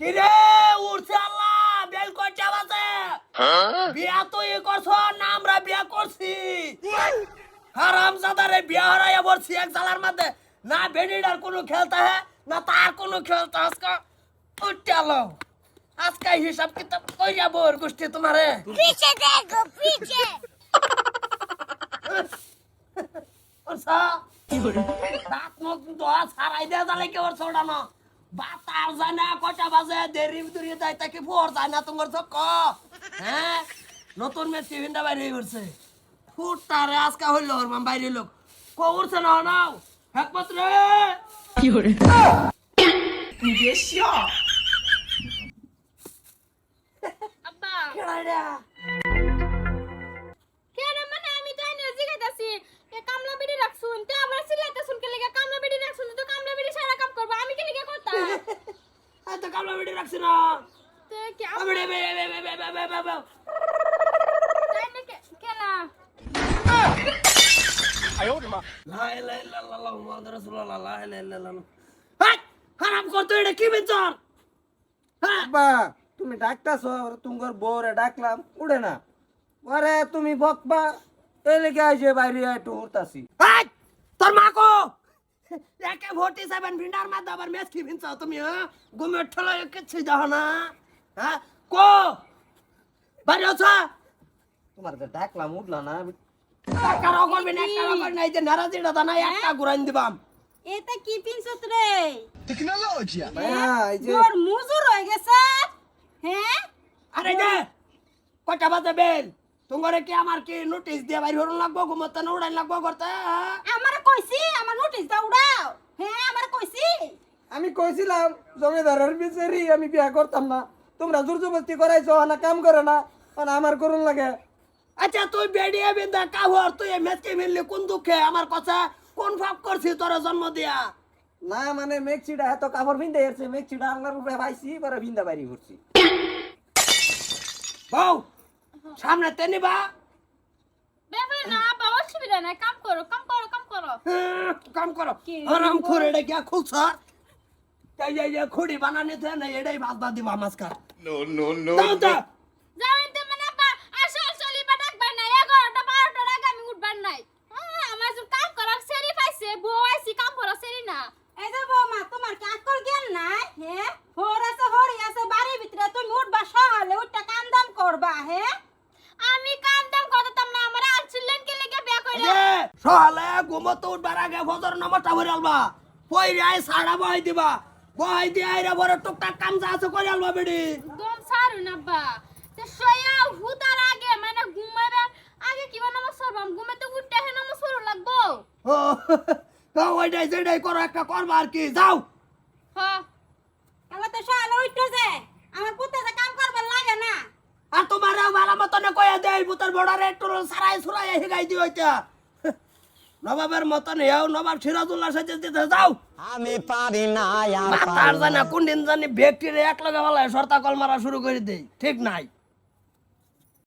কিরে উঠছে আল্লাহ বেল কয়টা বাজে হ্যাঁ? বিয়া তো এ করছ না আমরা বিয়া করছি। হ্যাঁ, হারাম জাদারে বিয়া হারাইয়া পড়ছি এক জালার মধ্যে। না বেডিডার কোনো খেলতে হ্যাঁ না তার কোনো খেলতে আজকে উঠতে আলো। আজকে হিসাব কিতাব কই যাব ওর গোষ্ঠী তোমারে। পিছে দেখো পিছে। ওর সা দাঁত মুখ দোয়া সারাই দেয়া জালে কে ওর বাতার যায় না কটা বাজে? দেরি দূরে যায় তাকে ফোর যায় না তোমার চক্ক। হ্যাঁ? নতুন মেয়ে টিফিনটা বাইরে করছে ফুটতারে আজকে হইল ওর মাম বাইরে লোক। কো উঠছে না। নাও একমাত্র আব্বা কেডাইডা কেন বেচার হ্যাঁ আব্বা তুমি ডাকতাছ তোমার বউরে ডাকলাম উড়ে না আরে তুমি বকবা এই লেগে আইসে বাইরে একটু উঠতাছি এই, তোর মা কো একে ভোটি সেভেন ভিন্ডার মধ্যে আবার ম্যাচ কি ভিনছ তুমি হ্যাঁ? ঘুমে ঠলো কিচ্ছু যাও না হ্যাঁ? কো! বাড়ি আছো? তোমার তো ডাকলাম উঠলা না একটা রকম একটা রকম করবি না এই যে নারাজিটা দানা একটা ঘুরাইন দিবাম। এটা কি পিনছত রে? হ্যাঁ এই যে তোর মুজুর হয়ে গেছে। হ্যাঁ? আরে যে কটা বাজে বেল? তোমারে কি আমার কি নোটিশ দিয়ে বাইরে হরণ লাগবো? ঘুমোতে না উড়াইন লাগবো করতে? আমার কইছি আমার নোটিস দাও উড়াও। হ্যাঁ আমার কইছি। আমি কইছিলাম জমিদারের বিচারি আমি বিয়া করতাম না। তোমরা জোর জবরদস্তি করাইছো না কাম করে না মানে আমার করুন লাগে। আচ্ছা তুই বেডিয়ে বিন্দা কাহর তুই এই ম্যাচকে মিললি কোন দুঃখে? আমার কথা কোন ফাপ করছি তোর জন্ম দিয়া? না মানে মেক্সিটা এত কাপড় ভিন্দে এসছে মেক্সিটা আল্লাহর উপরে পাইছি পরে ভিন্দা বাড়ি করছি বউ সামনে তেনিবা ব্যাপার না বাবা অসুবিধা নাই কাম করো কাম করো কাম করো। কাম করো। আরাম করে এটা কি খুলছ? এই যে এই খুঁড়ি বানানি তো না এটাই ভাত ভাত দিবা মাঝখান। No, no, no. দাও দাও যাও এতে মানে বা আসল চলি বা ডাকবার নাই এগারোটা বারোটার আগে আমি উঠবার নাই। হ্যাঁ, আমার যে কাম করার সেরি পাইছে বউ আইছি কাম করা সেরি না। এই যে বৌমা তোমার কি আকল জ্ঞান নাই? হ্যাঁ হোর আছে হরি আছে বাড়ির ভিতরে তুমি উঠবা সকালে উঠটা কাম দাম করবা হ্যাঁ আমি কাম দাম করতাম না আমার আলছিলেন কে লেগে বিয়া কইরা? যে সকালে ঘুমোতে উঠবার আগে ফজর নামাজটা ভরে আলবা। আই সাড়া বহাই দিবা। বহাই দিয়ে আইরা বড় টুকটাক কাম যা আছে করে আলবা বেডি। দম সারুন আব্বা। তে সয়া হুতার আগে মানে ঘুমাবার আগে কি আমার সরবাম ঘুমাতে উঠতে হেন আমার সরু লাগবো। ও তো ওইটাই যেটাই করো একটা করবা আর কি। যাও হ্যাঁ আমার তো সকালে উঠতে যে আমার পুতে যে কাম করবার লাগে না আর তোমার ভালো মতনে কয়ে বড়ারে একটু সারাই সুরাই হিগাই দিও এটা। নবাবের মতন হেও নবাব সিরাজুল্লাহ সাথে দিতে যাও। আমি পারি না আর মাতার জানা কোন দিন জানি ব্যক্তির এক লগে বলা সর্তা কল মারা শুরু করে দেই ঠিক নাই।